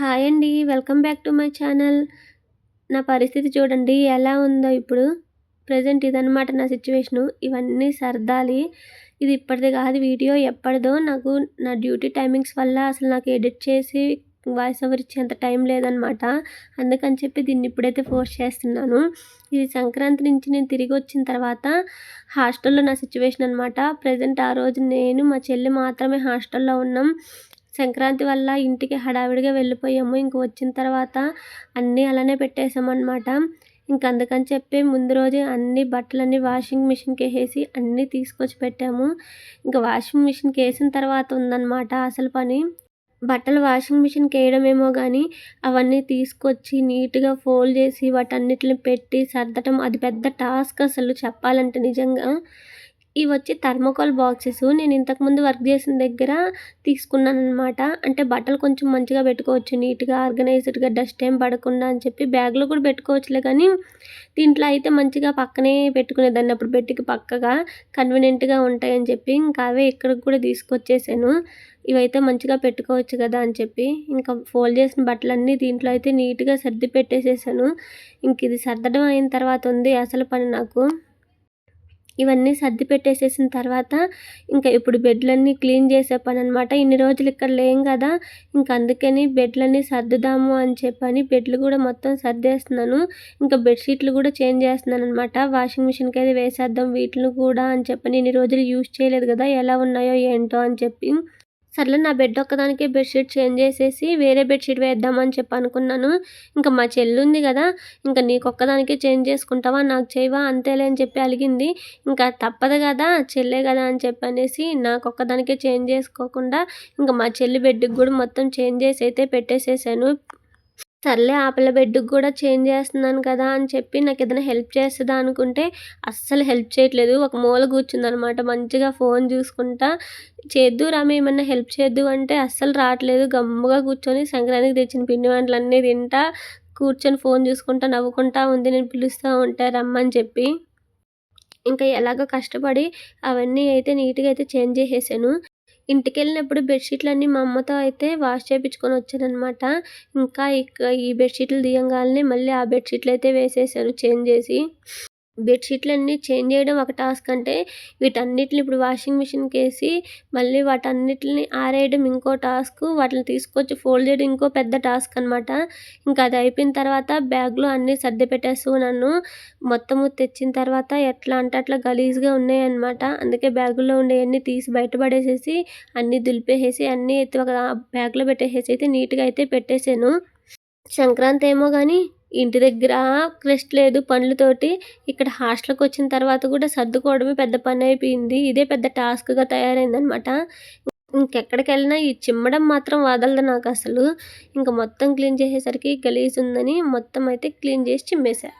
Hi అండి welcome back to my channel. నా పరిస్థితి చూడండి ఎలా ఉందో ఇప్పుడు. ప్రజెంట్ ఇదనమాట నా సిచ్యువేషను. ఇవన్నీ సర్దాలి. ఇది ఇప్పటిది కాదు వీడియో ఎప్పటిదో. నాకు నా డ్యూటీ టైమింగ్స్ వల్ల అసలు నాకు ఎడిట్ చేసి వాయిస్ ఓవర్ ఇచ్చేంత టైం లేదనమాట అందుకని చెప్పి దీన్ని ఇప్పుడైతే ఫోర్స్ చేస్తున్నాను. ఇది సంక్రాంతి నుంచి నేను తిరిగి వచ్చిన తర్వాత హాస్టల్లో నా సిచ్యువేషన్ అనమాట ప్రజెంట్ ఆ రోజు నేను మా చెల్లి మాత్రమే హాస్టల్లో ఉన్నాం. సంక్రాంతి వల్ల ఇంటికి హడావిడిగా వెళ్ళిపోయాము. ఇంక వచ్చిన తర్వాత అన్నీ అలానే పెట్టేసామన్నమాట ఇంక అందుకని చెప్పి ముందు రోజే అన్ని బట్టలన్నీ వాషింగ్ మిషన్కి వేసి అన్నీ తీసుకొచ్చి పెట్టాము. ఇంకా వాషింగ్ మిషన్కి వేసిన తర్వాత ఉందన్నమాట అసలు పని. బట్టలు వాషింగ్ మిషన్కి వేయడమేమో కానీ అవన్నీ తీసుకొచ్చి నీట్గా ఫోల్డ్ చేసి వాటన్నిటిని పెట్టి సర్దటం అది పెద్ద టాస్క్ అసలు చెప్పాలంటే నిజంగా. ఇవి వచ్చి థర్మోకాల్ బాక్సెస్. నేను ఇంతకుముందు వర్క్ చేసిన దగ్గర తీసుకున్నాను అనమాట అంటే బట్టలు కొంచెం మంచిగా పెట్టుకోవచ్చు నీట్గా ఆర్గనైజ్డ్గా డస్ట్ ఏం పడకుండా అని చెప్పి బ్యాగ్లో కూడా పెట్టుకోవచ్చులే కానీ దీంట్లో అయితే మంచిగా పక్కనే పెట్టుకునేదాన్ని. అప్పుడు పెట్టికి పక్కగా కన్వీనియంట్గా ఉంటాయని చెప్పి ఇంకా అవే ఇక్కడికి కూడా తీసుకొచ్చేసాను. ఇవైతే మంచిగా పెట్టుకోవచ్చు కదా అని చెప్పి ఇంకా ఫోల్డ్ చేసిన బట్టలన్నీ దీంట్లో అయితే నీట్గా సర్ది పెట్టేసేసాను. ఇంక ఇది సర్దడం అయిన తర్వాత ఉంది అసలు పని నాకు. ఇవన్నీ సర్ది పెట్టేసేసిన తర్వాత ఇంకా ఇప్పుడు బెడ్లన్నీ క్లీన్ చేసే పని అనమాట ఇన్ని రోజులు ఇక్కడ లేం కదా ఇంకా అందుకని బెడ్లన్నీ సర్దుదాము అని చెప్పని బెడ్లు కూడా మొత్తం సర్దేస్తున్నాను. ఇంకా బెడ్షీట్లు కూడా చేంజ్ చేస్తున్నాను అనమాట వాషింగ్ మిషన్కి అయితే వేసేద్దాం వీటిని కూడా అని చెప్పని ఇన్ని రోజులు యూజ్ చేయలేదు కదా ఎలా ఉన్నాయో ఏంటో అని చెప్పి సర్లే నా బెడ్ ఒక్కదానికే బెడ్షీట్ చేంజ్ చేసేసి వేరే బెడ్షీట్ వేద్దామని చెప్పి అనుకున్నాను. ఇంకా మా చెల్లి ఉంది కదా ఇంకా నీకు ఒక్కదానికే చేంజ్ చేసుకుంటావా నాకు చేయవా అంతేలే అని చెప్పి అలిగింది. ఇంకా తప్పదు కదా చెల్లే కదా అని చెప్పి అనేసి నాకు ఒక్కదానికే చేంజ్ చేసుకోకుండా ఇంకా మా చెల్లి బెడ్కి కూడా మొత్తం చేంజ్ చేసి అయితే పెట్టేసేసాను. సర్లే ఆ పిల్ల బెడ్కి కూడా చేంజ్ చేస్తున్నాను కదా అని చెప్పి నాకు ఏదైనా హెల్ప్ చేస్తుందా అనుకుంటే అస్సలు హెల్ప్ చేయట్లేదు. ఒక మూల కూర్చుందనమాట. మంచిగా ఫోన్ చూసుకుంటా. చేద్దు రామే ఏమన్నా హెల్ప్ చేద్దు అంటే అస్సలు రావట్లేదు. గమ్ముగా కూర్చొని సంక్రాంతికి తెచ్చిన పిండి వంటలు అన్నీ తింటా కూర్చొని ఫోన్ చూసుకుంటా నవ్వుకుంటా ఉంది. నేను పిలుస్తూ ఉంటా రమ్మని చెప్పి. ఇంకా ఎలాగో కష్టపడి అవన్నీ అయితే నీట్గా అయితే చేంజ్ చేసేసాను. ఇంటికెళ్ళినప్పుడు బెడ్షీట్లన్నీ మా అమ్మతో అయితే వాష్ చేయించుకొని వచ్చానమాట ఇంకా ఇక ఈ బెడ్షీట్లు తీయంగానే మళ్ళీ ఆ బెడ్షీట్లు అయితే వేసేసాను చేంజ్ చేసి. బెడ్షీట్లన్నీ చేంజ్ చేయడం ఒక టాస్క్ అంటే వీటన్నిటిని ఇప్పుడు వాషింగ్ మిషన్కి వేసి మళ్ళీ వాటన్నిటిని ఆరేయడం ఇంకో టాస్క్ వాటిని తీసుకొచ్చి ఫోల్డ్ చేయడం ఇంకో పెద్ద టాస్క్ అనమాట ఇంకా అది అయిపోయిన తర్వాత బ్యాగ్లో అన్నీ సర్ది పెట్టేస్తూ నన్ను మొత్తము తెచ్చిన తర్వాత ఎట్లా అంటే అట్లా గలీజ్గా ఉన్నాయన్నమాట. అందుకే బ్యాగులో ఉండేవన్నీ తీసి బయటపడేసేసి అన్నీ దులిపేసేసి అన్నీ అయితే ఒక బ్యాగ్లో పెట్టేసేసి అయితే నీట్గా అయితే పెట్టేశాను. సంక్రాంతి ఏమో కానీ ఇంటి దగ్గర రెస్ట్ లేదు పనులతోటి. ఇక్కడ హాస్టల్కి వచ్చిన తర్వాత కూడా సర్దుకోవడమే పెద్ద పని అయిపోయింది. ఇదే పెద్ద టాస్క్గా తయారైందనమాట ఇంకెక్కడికి వెళ్ళినా ఈ చిమ్మడం మాత్రం వదలదు నాకు అసలు. ఇంకా మొత్తం క్లీన్ చేసేసరికి గలీజ్ ఉందని మొత్తం అయితే క్లీన్ చేసి చిమ్మేశా.